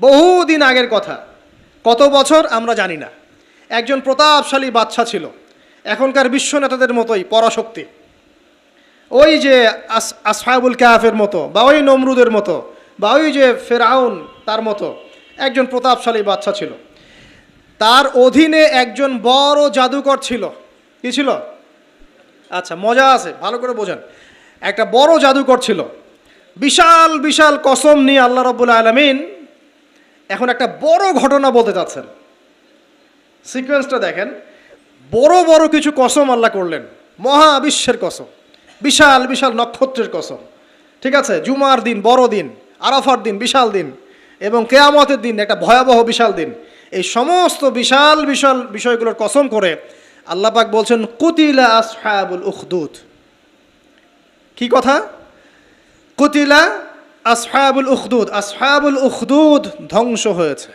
বহুদিন আগের কথা। কত বছর আমরা জানি না। একজন প্রতাপশালী বাচ্চা ছিল। এখনকার বিশ্ব নেতাদের মতোই পরাশক্তি। ওই যে আস, আসহাবুল কাহাফের মতো বা ওই নমরুদের মতো বা ওই যে ফেরাউন তার মতো একজন প্রতাপশালী বাচ্চা ছিল। তার অধীনে একজন বড় জাদুকর ছিল। কি ছিল? আচ্ছা মজা আছে, ভালো করে বোঝেন। একটা বড় জাদুকর ছিল। বিশাল বিশাল কসম নিয়ে আল্লাহ রব্বুল আলমিন এখন একটা বড় ঘটনা বলতে চাচ্ছেন। সিকোয়েন্সটা দেখেন। বড় বড় কিছু কসম আল্লাহ করলেন। মহাবিশ্বের কসম। বিশাল বিশাল নক্ষত্রের কসম। ঠিক আছে? জুমার দিন, বড় দিন, আরাফার দিন, বিশাল দিন এবং কেয়ামতের দিন, একটা ভয়াবহ বিশাল দিন। এই সমস্ত বিশাল বিশাল বিষয়গুলোর কসম করে আল্লাহ পাক বলছেন, কুতিলা আসহাবুল উখদুদ। কি কথা? কুতিলা আসহাবুল উখদুদ আসহাবুল উখদুদ ধ্বংস হয়েছে।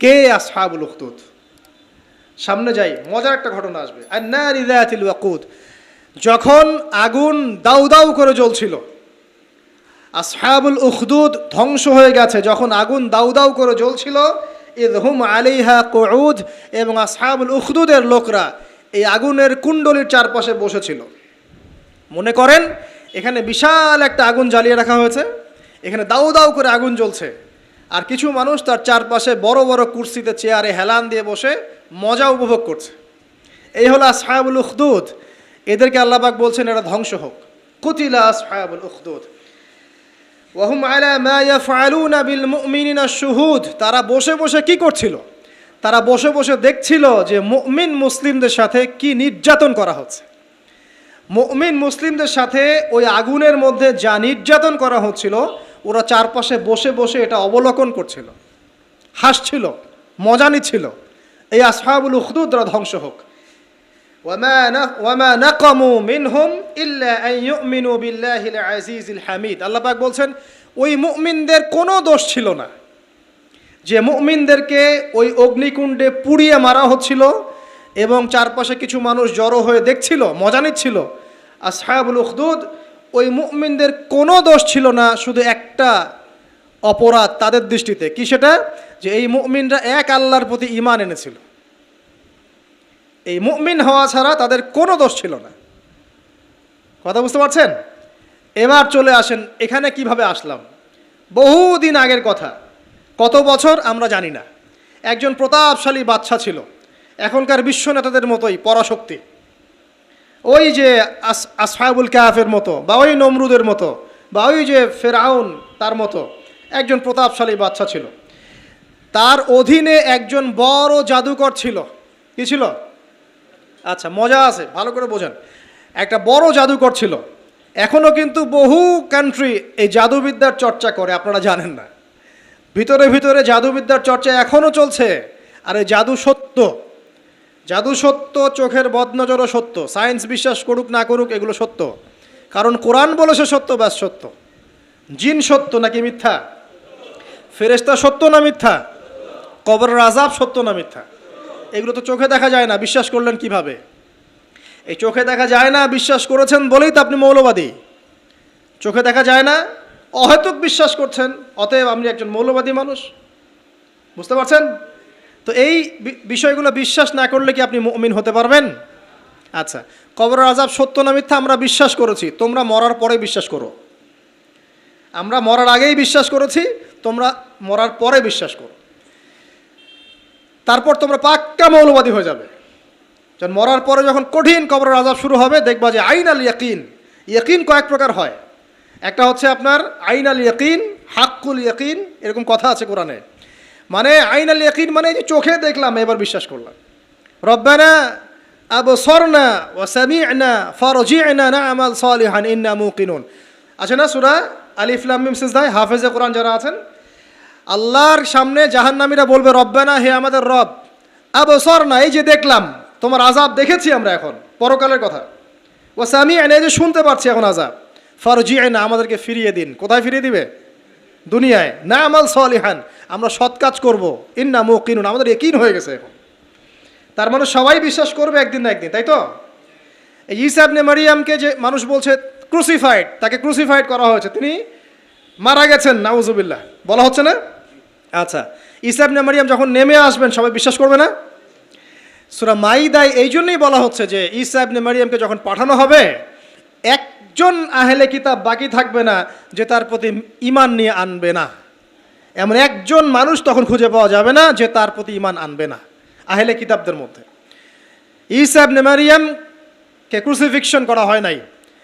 কে আসহাবুল উখদুদ? সামনে যাই, মজার একটা ঘটনা আসবে। আন্নার ইদায়াতিল ওয়াকুদ, যখন আগুন দাউ দাউ করে জ্বলছিল, আসহাবুল উখদুদ ধ্বংস হয়ে গেছে। যখন আগুন দাউ দাউ করে জ্বলছিল, ইদহুম আলিহা কউদ, এবং আসহাবুল উখদুদের লোকরা এই আগুনের কুণ্ডলির চারপাশে বসেছিল। মনে করেন এখানে বিশাল একটা আগুন জ্বালিয়ে রাখা হয়েছে। এখানে দাউ দাউ করে আগুন জ্বলছে। আর কিছু মানুষ তার চারপাশে বড় বড় কুর্সিতে চেয়ারে হেলান দিয়ে বসে মজা উপভোগ করছে। এই হলো আসহাবুল উখদুদ। এদেরকে আল্লাহবাক বলছেন, এরা ধ্বংস হোক। কুতিলা আসহাবুল উখদুদ। তারা বসে বসে কি করছিল? তারা বসে বসে দেখছিল যে মুমিন মুসলিমদের সাথে কি নির্যাতন করা হচ্ছে। মমিন মুসলিমদের সাথে ওই আগুনের মধ্যে যা নির্যাতন করা হচ্ছিল, ওরা চারপাশে বসে বসে এটা অবলোকন করছিল। হাসছিল, মজা নিচ্ছিল। এই আসফাবুল উখদুদরা ধ্বংস হোক। আল্লাপাক বলছেন, ওই মুমিনদের কোনো দোষ ছিল না। যে মুমিনদেরকে ওই অগ্নিকুণ্ডে পুড়িয়ে মারা হচ্ছিল এবং চারপাশে কিছু মানুষ জড়ো হয়ে দেখছিল, মজা নিচ্ছিল। আর সাহাবুল উখদুদ, ওই মুমিনদের কোনো দোষ ছিল না, শুধু একটা অপরাধ তাদের দৃষ্টিতে। কি সেটা? যে এই মুমিনরা এক আল্লাহর প্রতি ঈমান এনেছিল। এই মুমিন হওয়া ছাড়া তাদের কোনো দোষ ছিল না। কথা বুঝতে পারছেন? এবার চলে আসেন, এখানে কীভাবে আসলাম? বহুদিন আগের কথা, কত বছর আমরা জানি না। একজন প্রতাপশালী বাচ্চা ছিল। এখনকার বিশ্ব নেতাদের মতোই পরাশক্তি। ওই যে আস, আসহাবুল কাহাফের মতো বা ওই নমরুদের মতো বা ওই যে ফেরাউন তার মতো একজন প্রতাপশালী বাচ্চা ছিল। তার অধীনে একজন বড় জাদুকর ছিল। কি ছিল? আচ্ছা মজা আছে, ভালো করে বোঝেন। একটা বড় জাদুকর ছিল। এখনও কিন্তু বহু কান্ট্রি এই জাদুবিদ্যার চর্চা করে, আপনারা জানেন না। ভিতরে ভিতরে জাদুবিদ্যার চর্চা এখনও চলছে। আর এই জাদু সত্য। জাদু সত্য, চোখের বদনজরও সত্য। সায়েন্স বিশ্বাস করুক না করুক, এগুলো সত্য। কারণ কোরআন বলেছে সত্য ব্যাস সত্য। জিন সত্য নাকি মিথ্যা? ফেরেস্তা সত্য না মিথ্যা? কবর রাজাব সত্য না মিথ্যা? এগুলো তো চোখে দেখা যায় না, বিশ্বাস করলেন কীভাবে? এই চোখে দেখা যায় না, বিশ্বাস করেছেন বলেই তো আপনি মৌলবাদী। চোখে দেখা যায় না, অহেতুক বিশ্বাস করছেন, অতএব আপনি একজন মৌলবাদী মানুষ। বুঝতে পারছেন? তো এই বিষয়গুলো বিশ্বাস না করলে কি আপনি মুমিন হতে পারবেন? আচ্ছা কবরের আজাব সত্য না মিথ্যা আমরা বিশ্বাস করেছি, তোমরা মরার পরে বিশ্বাস করো। আমরা মরার আগেই বিশ্বাস করেছি, তোমরা মরার পরে বিশ্বাস করো। তারপর তোমরা পাক্কা মৌলবাদী হয়ে যাবে। যখন মরার পরে যখন কঠিন কবরের আজাব শুরু হবে, দেখবা যে আইন আল ইয়াকিন ইয়াকিন কয়েক প্রকার হয়। একটা হচ্ছে আপনার আইন আল ইয়াকিন, হাক্কুল ইয়াকিন, এরকম কথা আছে কোরআনে। মানে আইন আল ইয়াকিন মানে যে চোখে দেখলাম, এবার বিশ্বাস করলাম। রব্বানা আবসরনা ওয়া সামি'না ফারজি'না না'মাল সালিহান, ইন্না মুকিনুন। আছে না সূরা আলিফ লাম মিম সিজদায়? হাফেজে কোরআন যারা আছেন, আল্লাহর সামনে জাহান্নামীরা বলবে, রব্বানা, হে আমাদের রব আবসর না এই যে দেখলাম, তোমার আজাব দেখেছি আমরা এখন, পরকালের কথা। ও সামি এই যে শুনতে পাচ্ছি এখন আজাব ফরজি না আমাদেরকে ফিরিয়ে দিন। কোথায় ফিরিয়ে দিবে? দুনিয়ায়। না আমাল সলিহান, আমরা সৎ কাজ করব। ইন্না মুকিনুন, আমাদের একিন হয়ে গেছে এখন। তার মানে সবাই বিশ্বাস করবে একদিন না একদিন, তাই তো? এই ইসাবনে মারিয়ামকে যে মানুষ বলছে ক্রুসিফাইড তাকে ক্রুসিফাইড করা হয়েছে। তিনি মারা গেছেন, নাউজুবিল্লাহ। বলা হচ্ছে না? আচ্ছা ইসা ইবনে মারিয়াম যখন নেমে আসবেন, সবাই বিশ্বাস করবে না? সুরা মাইদায় এই জন্যই বলা হচ্ছে যে ইসা ইবনে মারিয়ামকে যখন পাঠানো হবে একজন আহেলে কিতাব বাকি থাকবে না যে তার প্রতি ইমান নিয়ে আনবে না। এমন একজন মানুষ তখন খুঁজে পাওয়া যাবে না যে তার প্রতি ইমান আনবে না আহেলে কিতাবদের মধ্যে। ইসা ইবনে মারিয়ামকে ক্রুসিফিকশন করা হয় নাই।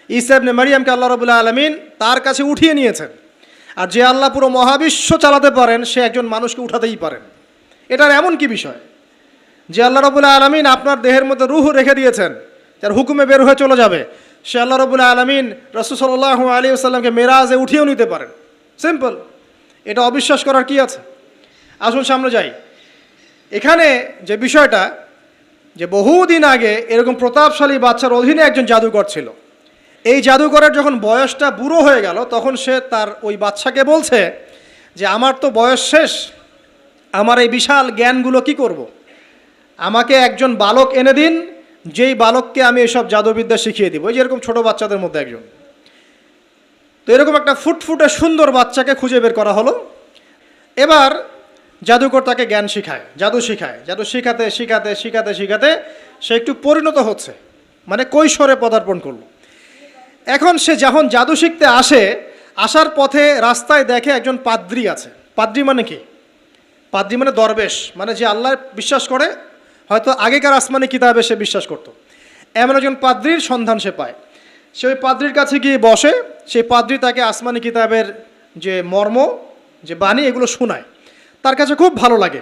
ইসা ইবনে মারিয়ামকে আল্লাহ রবুল্লা আলমিন তার কাছে উঠিয়ে নিয়েছেন। আর যে আল্লাহ পুরো মহাবিশ্ব চালাতে পারেন, সে একজন মানুষকে উঠাতেই পারেন। এটার এমন কি বিষয়? যে আল্লাহ রবুল্লা আলমিন আপনার দেহের মধ্যে রুহ রেখে দিয়েছেন, যার হুকুমে বের হয়ে চলে যাবে। সে আল্লাহ রবুল্লা আলমিন রসুসল্লাহ আলী আসাল্লামকে মেরাজে উঠিয়েও নিতে পারেন। সিম্পল এটা অবিশ্বাস করার কি আছে? আসুন সামনে যাই। এখানে যে বিষয়টা, যে বহুদিন আগে এরকম প্রতাপশালী বাচ্চার অধীনে একজন জাদুকর ছিল। এই জাদুকরের যখন বয়সটা বুড়ো হয়ে গেল, তখন সে তার ওই বাচ্চাকে বলছে যে, আমার তো বয়স শেষ। আমার এই বিশাল জ্ঞানগুলো কি করব। আমাকে একজন বালক এনে দিন যেই বালককে আমি এসব জাদুবিদ্যা শিখিয়ে দিব এই যেরকম ছোট বাচ্চাদের মধ্যে একজন। তো এরকম একটা ফুটফুটে সুন্দর বাচ্চাকে খুঁজে বের করা হলো। এবার জাদুকর তাকে জ্ঞান শিখায়, জাদু শিখায়, জাদু শিখাতে শিখাতে শিখাতে শিখাতে সে একটু পরিণত হচ্ছে মানে কৈশোরে পদার্পণ করল। এখন সে যখন জাদু শিখতে আসে, আসার পথে রাস্তায় দেখে একজন পাদ্রি আছে। পাদ্রি মানে কি? পাদ্রি মানে দরবেশ মানে যে আল্লাহ বিশ্বাস করে হয়তো আগেকার আসমানি কিতাবে সে বিশ্বাস করত। এমন একজন পাদ্রির সন্ধান সে পায়। সে ওই পাদ্রির কাছে গিয়ে বসে, সেই পাদ্রি তাকে আসমানি কিতাবের যে মর্ম, যে বাণী, এগুলো শোনায়। তার কাছে খুব ভালো লাগে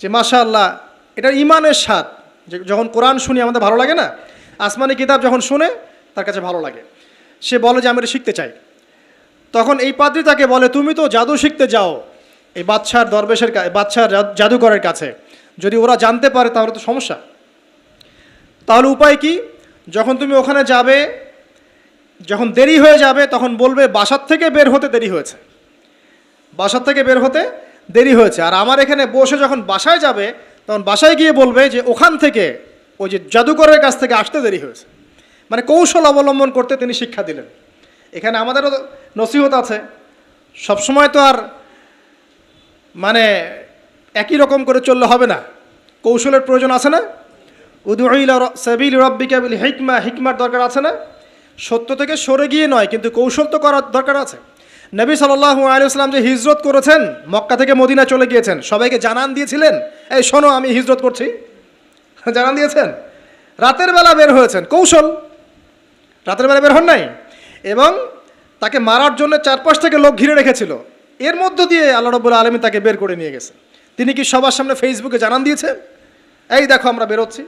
যে মাশা আল্লাহ এটা ইমানের স্বাদ। যে, যখন কোরআন শুনি, আমাদের ভালো লাগে না? আসমানি কিতাব যখন শুনে, তার কাছে ভালো লাগে। সে বলে যে, আমি এটা শিখতে চাই। তখন এই পাদ্রি তাকে বলে, তুমি তো জাদু শিখতে যাও, এই বাচ্চার দরবেশের বাচ্চার জাদ- জাদুকরের কাছে। যদি ওরা জানতে পারে, তাহলে তো সমস্যা। তাহলে উপায় কি? যখন তুমি ওখানে যাবে, যখন দেরি হয়ে যাবে, তখন বলবে, বাসার থেকে বের হতে দেরি হয়েছে। বাসার থেকে বের হতে দেরি হয়েছে। আর আমার এখানে বসে যখন বাসায় যাবে, তখন বাসায় গিয়ে বলবে যে, ওখান থেকে ওই যে জাদুকরের কাছ থেকে আসতে দেরি হয়েছে। মানে কৌশল অবলম্বন করতে তিনি শিক্ষা দিলেন। এখানে আমাদেরও নসিহত আছে। সবসময় তো আর মানে একই রকম করে চললে হবে না। কৌশলের প্রয়োজন আছে না? উদুইলা সাবিল রব্বিকা বিল হিকমা, হিকমার দরকার আছে না? সত্য থেকে সরে গিয়ে নয়, কিন্তু কৌশল তো করার দরকার আছে। নবী সাল্লাহ আলিয়াল্লাম যে হিজরত করেছেন, মক্কা থেকে মদিনা চলে গিয়েছেন, সবাইকে জানান দিয়েছিলেন, এই শোনো, আমি হিজরত করছি। জানান দিয়েছেন। রাতের বেলা বের হয়েছেন। কৌশল। রাতের বেলা বের হন নাই? এবং তাকে মারার জন্য চারপাশ থেকে লোক ঘিরে রেখেছিল। এর মধ্য দিয়ে আল্লাহ রব্বুল আলমী তাকে বের করে নিয়ে গেছে তিনি কি সবার সামনে ফেসবুকে জানান দিয়েছেন এই দেখো আমরা বেরোচ্ছি।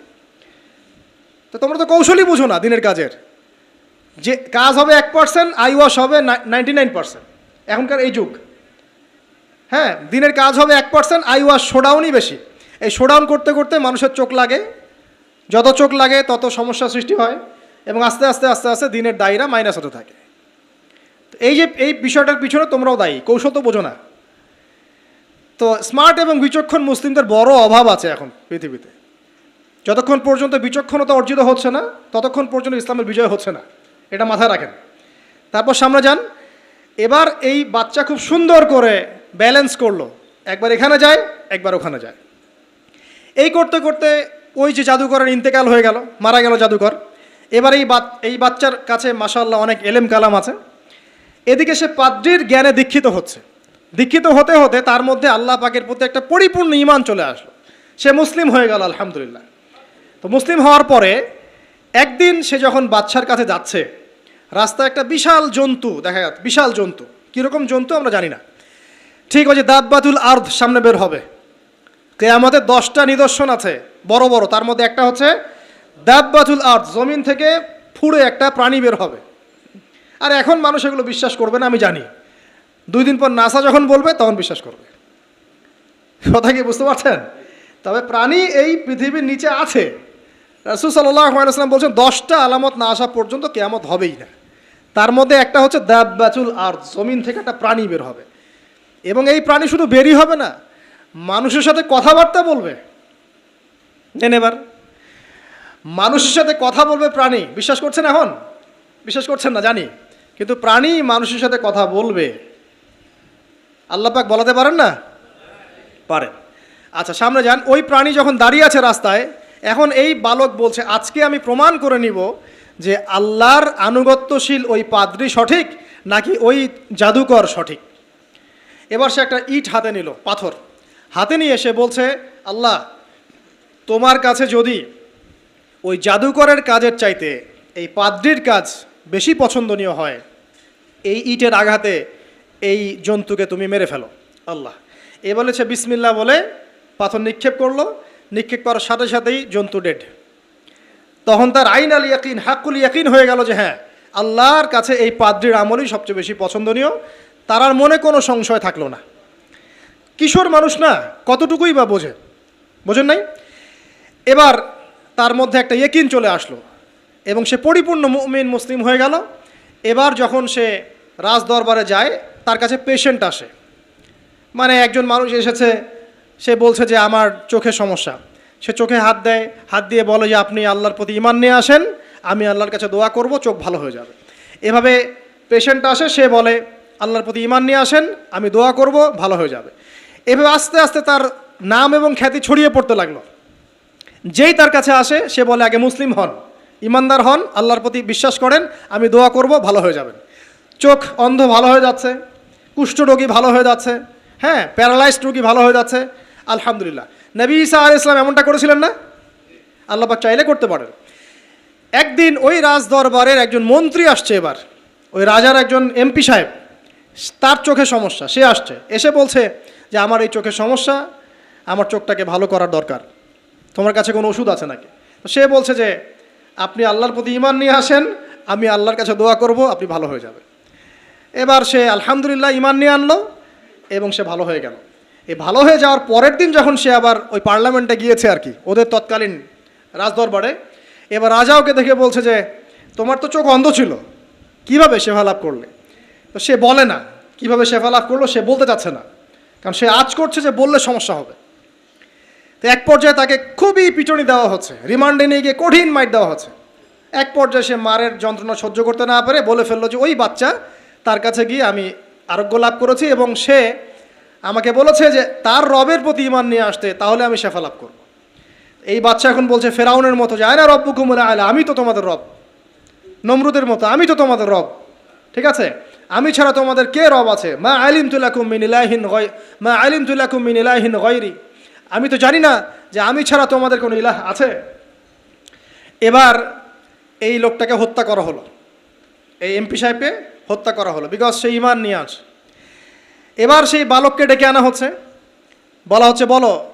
তো তোমরা তো কৌশলই বুঝো না দিনের কাজের। যে কাজ হবে এক পার্সেন্ট আই ওয়াশ হবে নাইনটি নাইন পার্সেন্ট এখনকার এই যুগ। হ্যাঁ দিনের কাজ হবে এক পার্সেন্ট আই ওয়াশ শোডাউনই বেশি। এই শোডাউন করতে করতে মানুষের চোখ লাগে। যত চোখ লাগে, তত সমস্যা সৃষ্টি হয় এবং আস্তে আস্তে আস্তে আস্তে দিনের দায়ীরা মাইনাস হতে থাকে। এই যে এই বিষয়টার পিছনে তোমরাও দায়ী। কৌশল তো বোঝো না। তো স্মার্ট এবং বিচক্ষণ মুসলিমদের বড় অভাব আছে এখন পৃথিবীতে। যতক্ষণ পর্যন্ত বিচক্ষণতা অর্জিত হচ্ছে না, ততক্ষণ পর্যন্ত ইসলামের বিজয় হচ্ছে না। এটা মাথায় রাখেন। তারপর সামনে যান, এবার এই বাচ্চা খুব সুন্দর করে ব্যালেন্স করল। একবার এখানে যায়, একবার ওখানে যায়। এই করতে করতে ওই যে জাদুকরের ইন্তেকাল হয়ে গেল, মারা গেল জাদুকর এবার এই এই বাচ্চার কাছে মাসাল্লাহ অনেক এলেম কালাম আছে। এদিকে সে পাদ্রির জ্ঞানে দীক্ষিত হচ্ছে। দীক্ষিত হতে হতে তার মধ্যে আল্লাহ পাকের প্রতি একটা পরিপূর্ণ ইমান চলে আসলো। সে মুসলিম হয়ে গেল, আলহামদুলিল্লাহ। তো মুসলিম হওয়ার পরে একদিন সে যখন বাচ্চার কাছে যাচ্ছে, রাস্তায় একটা বিশাল জন্তু, দেখা যাচ্ছে, বিশাল জন্তু। কীরকম জন্তু আমরা জানি না। ঠিক আছে দাব্বাতুল আর্ধ সামনে বের হবে। কে আমাদের দশটা নিদর্শন আছে, বড় বড়। তার মধ্যে একটা হচ্ছে দাব্বাতুল আর্থ জমিন থেকে ফুড়ে একটা প্রাণী বের হবে। আর এখন মানুষ এগুলো বিশ্বাস করবে না, আমি জানি। দুই দিন পর নাসা যখন বলবে, তখন বিশ্বাস করবে। কথা কি বুঝতে পারছেন? তবে প্রাণী এই পৃথিবীর নিচে আছে। রাসুল সাল্লাম বলছেন, দশটা আলামত না আসা পর্যন্ত কেয়ামত হবেই না। তার মধ্যে একটা হচ্ছে দাব্বাতুল আর জমিন থেকে একটা প্রাণী বের হবে। এবং এই প্রাণী শুধু বেরই হবে না, মানুষের সাথে কথাবার্তা বলবে। নেন এবার। মানুষের সাথে কথা বলবে প্রাণী। বিশ্বাস করছেন এখন? বিশ্বাস করছেন না, জানি। কিন্তু প্রাণী মানুষের সাথে কথা বলবে। আল্লাপাক বলাতে পারেন না? পারেন আচ্ছা সামনে যান। ওই প্রাণী যখন দাঁড়িয়ে আছে রাস্তায়, এখন এই বালক বলছে, আজকে আমি প্রমাণ করে নিব যে আল্লাহর আনুগত্যশীল ওই পাদ্রি সঠিক নাকি ওই জাদুকর সঠিক? এবার সে একটা ইট হাতে নিল, পাথর। হাতে নিয়ে এসে বলছে, আল্লাহ, তোমার কাছে যদি ওই জাদুকরের কাজের চাইতে এই পাদ্রির কাজ বেশি পছন্দনীয় হয়, এই ইটের আঘাতে এই জন্তুকে তুমি মেরে ফেলো। আল্লাহ। এ বলেছে বিসমিল্লা বলে পাথর নিক্ষেপ করল। নিক্ষেপ করার সাথে সাথেই জন্তু ডেড তখন তার আইন আল ইয়াকিন, হাক্কুল ইয়াকিন হয়ে গেল যে হ্যাঁ আল্লাহর কাছে এই পাদ্রির আমলই সবচেয়ে বেশি পছন্দনীয়। তার আর মনে কোনো সংশয় থাকল না। কিশোর মানুষ না, কতটুকুই বা বোঝে? বোঝেন নাই? এবার তার মধ্যে একটা ইয়েকিন চলে আসলো এবং সে পরিপূর্ণ মুমিন, মুসলিম হয়ে গেল। এবার যখন সে রাজ দরবারে যায় তার কাছে পেশেন্ট আসে। মানে একজন মানুষ এসেছে, সে বলছে যে, আমার চোখে সমস্যা। সে চোখে হাত দেয়, হাত দিয়ে বলে যে, আপনি আল্লাহর প্রতি ইমান নিয়ে আসেন, আমি আল্লাহর কাছে দোয়া করব, চোখ ভালো হয়ে যাবে। এভাবে পেশেন্ট আসে, সে বলে, আল্লাহর প্রতি ইমান নিয়ে আসেন, আমি দোয়া করব, ভালো হয়ে যাবে। এভাবে আস্তে আস্তে তার নাম এবং খ্যাতি ছড়িয়ে পড়তে লাগল। যেই তার কাছে আসে, সে বলে, আগে মুসলিম হন ইমানদার হন, আল্লাহর প্রতি বিশ্বাস করেন, আমি দোয়া করব, ভালো হয়ে যাবেন। চোখ অন্ধ, ভালো হয়ে যাচ্ছে। কুষ্ঠরোগী ভালো হয়ে যাচ্ছে হ্যাঁ প্যারালাইজড রোগী ভালো হয়ে যাচ্ছে, আলহামদুলিল্লাহ। নবী ইসা আল ইসলাম এমনটা করেছিলেন না? আল্লাপাক চাইলে করতে পারেন। একদিন ওই রাজ দরবারের একজন মন্ত্রী আসছে এবার, ওই রাজার একজন এমপি সাহেব, তার চোখে সমস্যা, সে আসছে, এসে বলছে যে, আমার এই চোখের সমস্যা, আমার চোখটাকে ভালো করার দরকার। তোমার কাছে কোনো ওষুধ আছে নাকি? তো সে বলছে যে, আপনি আল্লাহর প্রতি ইমান নিয়ে আসেন, আমি আল্লাহর কাছে দোয়া করব, আপনি ভালো হয়ে যাবে এবার সে আলহামদুলিল্লাহ ইমান নিয়ে আনলো এবং সে ভালো হয়ে গেল। এই ভালো হয়ে যাওয়ার পরের দিন যখন সে আবার ওই পার্লামেন্টে গিয়েছে আর কি, ওদের তৎকালীন রাজদরবারে, এবার রাজা ওকে দেখে বলছে যে, তোমার তো চোখ অন্ধ ছিল, কীভাবে সেবা লাভ করলে? তো সে বলে না, কীভাবে সেবা লাভ করল সে বলতে চাচ্ছে না, কারণ সে আজ করছে যে বললে সমস্যা হবে। তো এক পর্যায়ে তাকে খুবই পিটনি দেওয়া হচ্ছে, রিমান্ডে নিয়ে গিয়ে কঠিন মাইট দেওয়া হচ্ছে। এক পর্যায়ে সে মারের যন্ত্রণা সহ্য করতে না পারে বলে ফেলল যে, ওই বাচ্চা তার কাছে গিয়ে আমি আরোগ্য লাভ করেছি এবং সে আমাকে বলেছে যে তার রবের প্রতি ইমান নিয়ে আসতে, তাহলে আমি শেফা লাভ করব। এই বাচ্চা এখন বলছে, ফেরাউনের মতো যায় না রব্বু কুমুরে আয়লা, আমি তো তোমাদের রব। নমরুদের মতো, আমি তো তোমাদের রব। ঠিক আছে? আমি ছাড়া তোমাদের কে রব আছে? মা আলিম তুলাকুম মিন ইলাহিন মা আলিম তুলাকুম মিন ইলাহিন গয়রি আমি তো জানি না যে আমি ছাড়া তোমাদের কোনো ইলাহ আছে? এবার এই লোকটাকে হত্যা করা হলো। এই এমপি সাহেবকে হত্যা করা হলো। বিকজ সে ইমান নিয়ে আস। এবার সেই বালককে ডেকে আনা হচ্ছে। বলা হচ্ছে, বলো,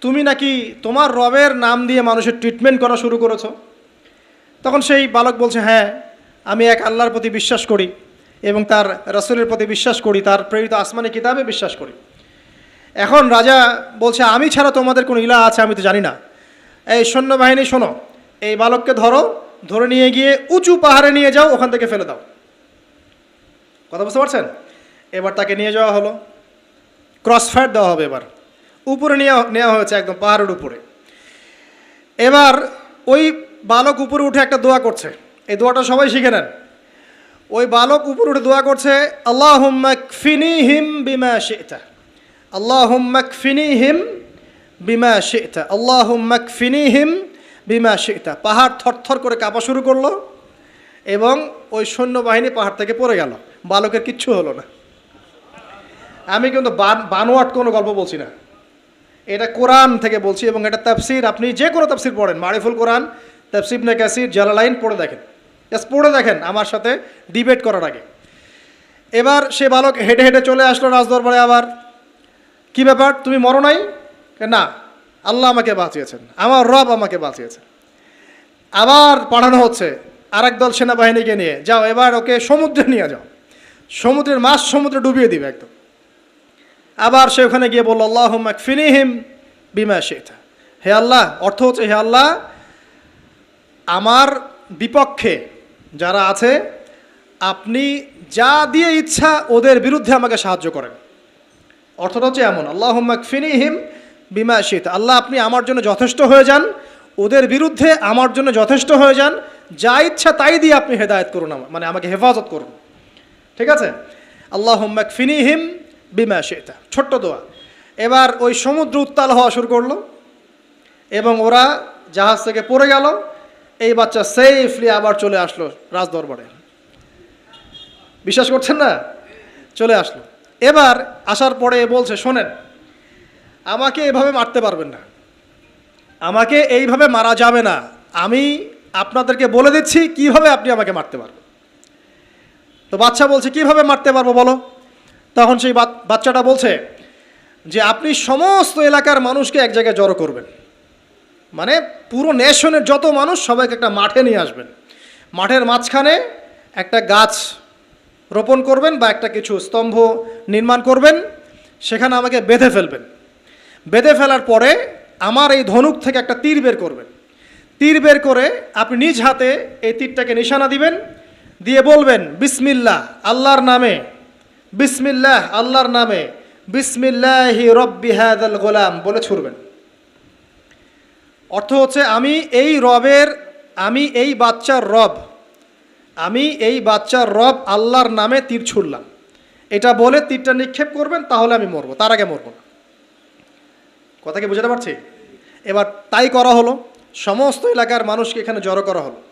তুমি নাকি তোমার রবের নাম দিয়ে মানুষের ট্রিটমেন্ট করা শুরু করেছ? তখন সেই বালক বলছে হ্যাঁ আমি এক আল্লাহর প্রতি বিশ্বাস করি এবং তার রসুলের প্রতি বিশ্বাস করি, তার প্রেরিত আসমানি কিতাবে বিশ্বাস করি। এখন রাজা বলছে, আমি ছাড়া তোমাদের কোনো ইলা আছে, আমি তো জানি না। এই সৈন্যবাহিনী শোনো, এই বালককে ধরো, ধরে নিয়ে গিয়ে উঁচু পাহাড়ে নিয়ে যাও, ওখান থেকে ফেলে দাও। কথা বুঝতে পারছেন? এবার তাকে নিয়ে যাওয়া হলো। ক্রস ফায়ার দেওয়া হবে এবার। উপরে নিয়ে নেওয়া হয়েছে একদম পাহাড়ের উপরে। এবার ওই বালক উপরে উঠে একটা দোয়া করছে। এই দোয়াটা সবাই শিখে নেন। ওই বালক উপরে উঠে দোয়া করছে আল্লাহ ফিনি হিম বিমা শেতা। আল্লাহ ফিনি হিম বিমা শেতা। আল্লাহ ফিনি হিম বিমা শেতা। পাহাড় থরথর করে কাঁপা শুরু করল এবং ওই সৈন্যবাহিনী পাহাড় থেকে পড়ে গেল। বালকের কিচ্ছু হলো না। আমি কিন্তু বান- বানোয়াট কোনো গল্প বলছি না। এটা কোরআন থেকে বলছি এবং এটা তাফসির। আপনি যে কোনো তাফসির পড়েন, মারিফুল কোরআন, তাফসির নে কাসির জালালাইন পড়ে দেখেন। জাস্ট পড়ে দেখেন আমার সাথে ডিবেট করার আগে। এবার সে বালক হেঁটে হেঁটে চলে আসলো রাজদরবারে আবার। কি ব্যাপার? তুমি মরো নাই? না, আল্লাহ আমাকে বাঁচিয়েছেন। আমার রব আমাকে বাঁচিয়েছেন। আবার পাঠানো হচ্ছে আর দল সেনাবাহিনীকে নিয়ে। যাও, এবার ওকে সমুদ্রে নিয়ে যাও। সমুদ্রের মাছ সমুদ্রে ডুবিয়ে দিবে একদম। আবার সে ওখানে গিয়ে বলল আল্লাহ ফিনিহিম বিমা শেথা হে আল্লাহ, অর্থ হচ্ছে, হে আল্লাহ, আমার বিপক্ষে যারা আছে, আপনি যা দিয়ে ইচ্ছা ওদের বিরুদ্ধে আমাকে সাহায্য করেন। অর্থটা হচ্ছে এমন আল্লাহ ফিনিহিম বিমা শীত। আল্লাহ, আপনি আমার জন্য যথেষ্ট হয়ে যান, ওদের বিরুদ্ধে আমার জন্য যথেষ্ট হয়ে যান, যা ইচ্ছা তাই দিয়ে আপনি হেদায়ত করুন মানে আমাকে হেফাজত করুন। ঠিক আছে? আল্লাহ ফিনিহিম বিমা শেতা। ছোট্ট দোয়া। এবার ওই সমুদ্র উত্তাল হওয়া শুরু করল এবং ওরা জাহাজ থেকে পড়ে গেল। এই বাচ্চা সেফলি আবার চলে আসলো রাজদরবারে। বিশ্বাস করছেন না? চলে আসলো। এবার আসার পরে বলছে, শোনেন, আমাকে এভাবে মারতে পারবেন না। আমাকে এইভাবে মারা যাবে না। আমি আপনাদেরকে বলে দিচ্ছি কীভাবে আপনি আমাকে মারতে পারবেন? তো বাচ্চা বলছে, কীভাবে মারতে পারব বলো? তখন সেই বাচ্চাটা বলছে যে, আপনি সমস্ত এলাকার মানুষকে এক জায়গায় জড়ো করবেন। মানে পুরো নেশনের যত মানুষ সবাইকে একটা মাঠে নিয়ে আসবেন। মাঠের মাঝখানে একটা গাছ রোপণ করবেন বা একটা কিছু স্তম্ভ নির্মাণ করবেন, সেখানে আমাকে বেঁধে ফেলবেন। বেঁধে ফেলার পরে আমার এই ধনুক থেকে একটা তীর বের করবেন। তীর বের করে আপনি নিজ হাতে এই তীরটাকে নিশানা দিবেন দিয়ে বলবেন, বিসমিল্লাহ, আল্লাহর নামে। বিসমিল্লাহ, আল্লাহর নামে। বিসমিল্লাহি রব্বি হাদাল গোলাম, বলে ছুড়বেন। অর্থ হচ্ছে, আমি এই রবের, আমি এই বাচ্চার রব। আমি এই বাচ্চার রব আল্লাহর নামে তীর ছুড়লাম। এটা বলে তীরটা নিক্ষেপ করবেন, তাহলে আমি মরবো, তার আগে মরবো না। কথা কি বুঝতে পারছি? এবার তাই করা হলো, সমস্ত এলাকার মানুষকে এখানে জড়ো করা হলো।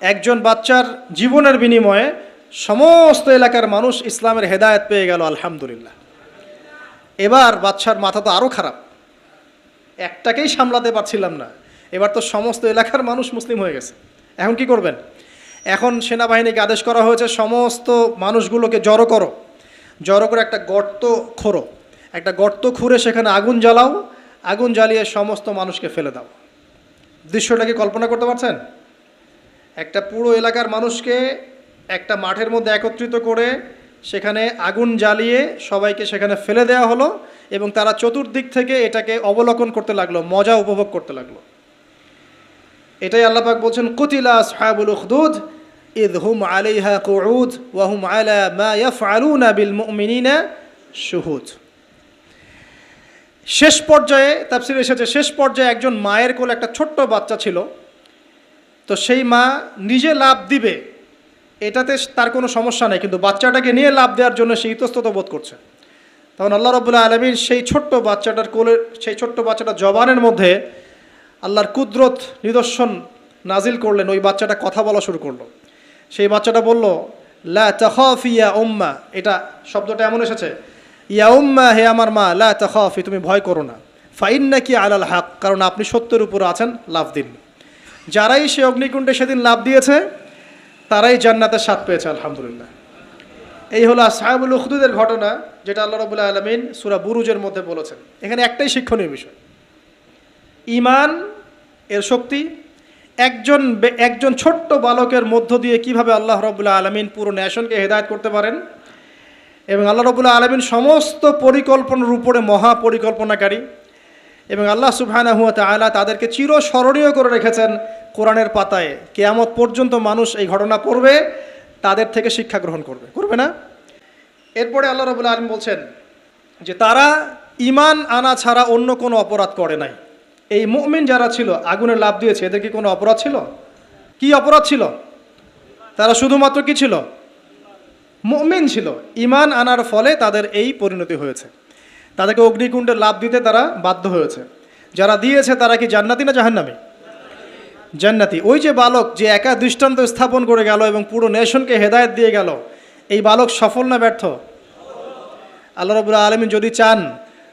একজন বাচ্চার জীবনের বিনিময়ে সমস্ত এলাকার মানুষ ইসলামের হেদায়ত পেয়ে গেল, আলহামদুলিল্লাহ। এবার বাচ্চার মাথা তো আরও খারাপ। একটাকেই সামলাতে পারছিলাম না। এবার তো সমস্ত এলাকার মানুষ মুসলিম হয়ে গেছে। এখন কি করবেন? এখন সেনাবাহিনীকে আদেশ করা হয়েছে, সমস্ত মানুষগুলোকে জড়ো করো। জড়ো করে একটা গর্ত খোরো একটা গর্ত খুঁড়ে সেখানে আগুন জ্বালাও। আগুন জ্বালিয়ে সমস্ত মানুষকে ফেলে দাও। দৃশ্যটা কি কল্পনা করতে পারছেন? একটা পুরো এলাকার মানুষকে একটা মাঠের মধ্যে একত্রিত করে সেখানে আগুন জ্বালিয়ে সবাইকে সেখানে ফেলে দেওয়া হলো এবং তারা চতুর্দিক থেকে এটাকে অবলোকন করতে লাগল, মজা উপভোগ করতে লাগল। এটাই আল্লাপাক বলছেন, কুতিলা সাহাবুল উখদুদ, ইদ হুম আলাইহা কুউদ, ওয়া হুম আলা মা ইয়াফআলুনা বিল মুমিনিনা শুহুদ। শেষ পর্যায়ে, তাফসির এসেছে, শেষ পর্যায়ে একজন মায়ের কোলে একটা ছোট্ট বাচ্চা ছিল। তো সেই মা নিজে লাভ দিবে, এটাতে তার কোনো সমস্যা নেই, কিন্তু বাচ্চাটাকে নিয়ে লাভ দেওয়ার জন্য সে ইতস্তত বোধ করছে। তখন আল্লাহ রবুল্লাহ আলমীর সেই ছোট্ট বাচ্চাটার কোলে, সেই ছোট্ট বাচ্চাটা জবানের মধ্যে আল্লাহর কুদরত নিদর্শন নাজিল করলেন, ওই বাচ্চাটা কথা বলা শুরু করল। সেই বাচ্চাটা বলল, লা ইয়া উম্মা। এটা শব্দটা এমন এসেছে, ইয়া উম্মা হে আমার মা, লা তখফি, তুমি ভয় করো না। ফাইন নাকি আলাল হাক, কারণ আপনি সত্যের উপর আছেন, লাভ দিন। যারাই সে অগ্নিকুণ্ডে সেদিন লাভ দিয়েছে, তারাই জান্নাতের স্বাদ পেয়েছে, আলহামদুলিল্লাহ। এই হলো সাহেবুল উখদুদের ঘটনা, যেটা আল্লাহ রবুল্লাহ আলমিন সুরা বুরুজের মধ্যে বলেছেন। এখানে একটাই শিক্ষণীয় বিষয়। ইমান এর শক্তি, একজন একজন ছোট্ট বালকের মধ্য দিয়ে কীভাবে আল্লাহ রবুল্লাহ আলমিন পুরো ন্যাশনকে হেদায়ত করতে পারেন, এবং আল্লাহ রবুল্লাহ আলমিন সমস্ত পরিকল্পনার উপরে মহা পরিকল্পনাকারী এবং আল্লাহ সুবহানা হুয়া তাআলা তাদেরকে চিরস্মরণীয় করে রেখেছেন কোরআনের পাতায়। কেয়ামত পর্যন্ত মানুষ এই ঘটনা পড়বে, তাদের থেকে শিক্ষা গ্রহণ করবে। করবে না? এরপরে আল্লাহ রবুল্লা আলম বলছেন যে তারা ইমান আনা ছাড়া অন্য কোনো অপরাধ করে নাই। এই মুমিন যারা ছিল, আগুনে লাভ দিয়েছে, এদের কি কোনো অপরাধ ছিল? কি অপরাধ ছিল? তারা শুধুমাত্র কি ছিল? মুমিন ছিল। ইমান আনার ফলে তাদের এই পরিণতি হয়েছে। তাদেরকে অগ্নিকুণ্ডে লাভ দিতে তারা বাধ্য হয়েছে। যারা দিয়েছে তারা কি জান্নাতি না জাহান্নামী? জান্নাতি। ওই যে বালক যে একা দৃষ্টান্ত স্থাপন করে গেল এবং পুরো নেশনকে হেদায়েত দিয়ে গেল, এই বালক সফল না ব্যর্থ? আল্লাহ রবুল্লা আলমিন যদি চান,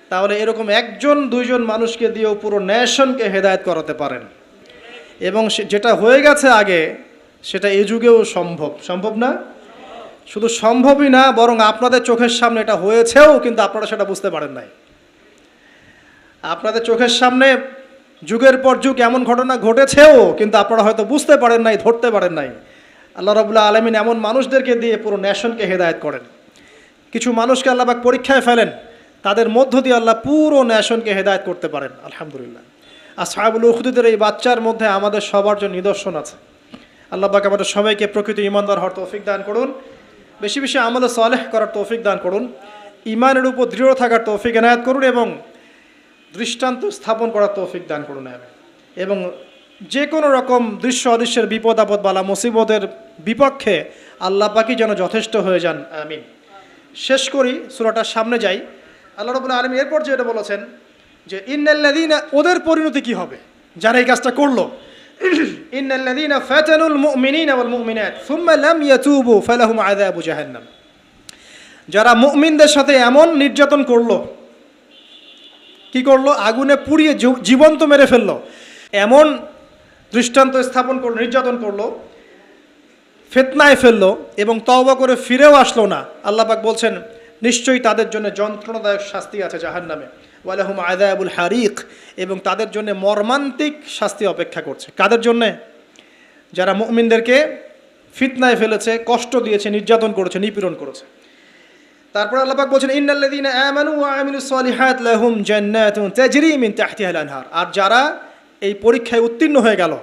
তাহলে এরকম একজন, দুইজন মানুষকে দিয়েও পুরো নেশনকে হেদায়েত করাতে পারেন। এবং যেটা হয়ে গেছে আগে, সেটা এই যুগেও সম্ভব। সম্ভব না? শুধু সম্ভবই না, বরং আপনাদের চোখের সামনে এটা হয়েছেও, কিন্তু আপনারা সেটা বুঝতে পারেন নাই। আপনাদের চোখের সামনে যুগের পর যুগ এমন ঘটনা ঘটেছেও, কিন্তু আপনারা হয়তো বুঝতে পারেন নাই, ধরতে পারেন নাই। আল্লাহ রবুল্লাহ আলমিন এমন মানুষদেরকে দিয়ে পুরো ন্যাশনকে হেদায়ত করেন। কিছু মানুষকে আল্লাহবাক পরীক্ষায় ফেলেন, তাদের মধ্য দিয়ে আল্লাহ পুরো ন্যাশনকে হেদায়ত করতে পারেন, আলহামদুলিল্লাহ। আর সাহাবুল উখদুদের এই বাচ্চার মধ্যে আমাদের সবার জন্য নিদর্শন আছে। আল্লাহবাক আমাদের সবাইকে প্রকৃত ইমানদার হওয়ার তৌফিক দান করুন। বেশি বেশি আমলে সালেহ করার তৌফিক দান করুন। ইমানের উপর দৃঢ় থাকার তৌফিক এনায়াত করুন এবং দৃষ্টান্ত স্থাপন করার তৌফিক দান করুন এবং যে কোনো রকম দৃশ্য অদৃশ্যের বিপদ, আপদ, বালা, মুসিবতের বিপক্ষে আল্লাহ পাকি যেন যথেষ্ট হয়ে যান। আমিন। শেষ করি সুরাটার সামনে যাই। আল্লাহ রবুল্লা আলমী এরপর যেটা বলেছেন যে ইন্নাল্লাদিনা ওদের পরিণতি কি হবে? যারা এই কাজটা করল ইন্নাল্লাদিনা ফাতানুল মুমিনিনা ওয়াল মুমিনাত সুম্মা লাম ইয়াতুবু ফালাহুম আযাবু জাহান্নাম যারা মুমিনদের সাথে এমন নির্যাতন করল, কি করল? আগুনে পুড়িয়ে জীবন্ত মেরে ফেলল। এমন দৃষ্টান্ত স্থাপন করল, নির্যাতন করল, ফেতনায় ফেলল এবং তওবা করে ফিরেও আসলো না। আল্লাহ পাক বলছেন, নিশ্চয়ই তাদের জন্য যন্ত্রণাদায়ক শাস্তি আছে জাহান নামে ওয়ালাহুম আদায়াবুল হারিক, এবং তাদের জন্য মর্মান্তিক শাস্তি অপেক্ষা করছে। কাদের জন্যে? যারা মুমিনদেরকে ফিতনায় ফেলেছে, কষ্ট দিয়েছে, নির্যাতন করেছে, নিপীড়ন করেছে। তারপর আল্লাহ পাক বলছেন ইন্নাল্লাযীনা আমানু লাহুম মিন আর যারা এই পরীক্ষায় উত্তীর্ণ হয়ে গেল,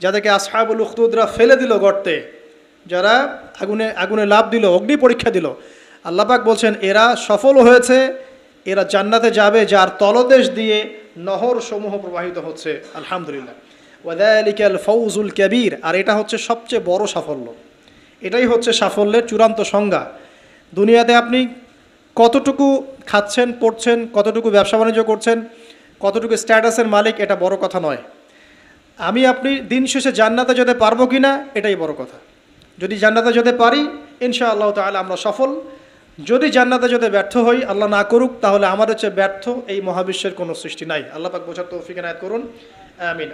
যাদেরকে আসহাবুল উখদুদরা ফেলে দিল গর্তে, যারা আগুনে আগুনে লাভ দিল, অগ্নি পরীক্ষা দিল, আল্লাহ পাক বলছেন, এরা সফল হয়েছে এরা জান্নাতে যাবে, যার তলদেশ দিয়ে নহর সমূহ প্রবাহিত হচ্ছে। আলহামদুলিল্লাহ। ওয়াদালিকাল ফৌজুল কবির। আর এটা হচ্ছে সবচেয়ে বড় সাফল্য। এটাই হচ্ছে সাফল্যের চূড়ান্ত সংজ্ঞা। দুনিয়াতে আপনি কতটুকু খাচ্ছেন, পড়ছেন, কতটুকু ব্যবসা বাণিজ্য করছেন, কতটুকু স্ট্যাটাসের মালিক, এটা বড় কথা নয়। আমি আপনি দিন শেষে জান্নাতে যেতে পারব কি না এটাই বড় কথা। যদি জান্নাতে যেতে পারি ইনশা আল্লাহ তাহলে আমরা সফল। যদি জান্নাতে যদি ব্যর্থ হই, আল্লাহ না করুক, তাহলে আমাদের চেয়ে ব্যর্থ এই মহাবিশ্বের কোনো সৃষ্টি নাই। আল্লাহ পাক বোঝার তৌফিক নায়ত করুন। আমিন।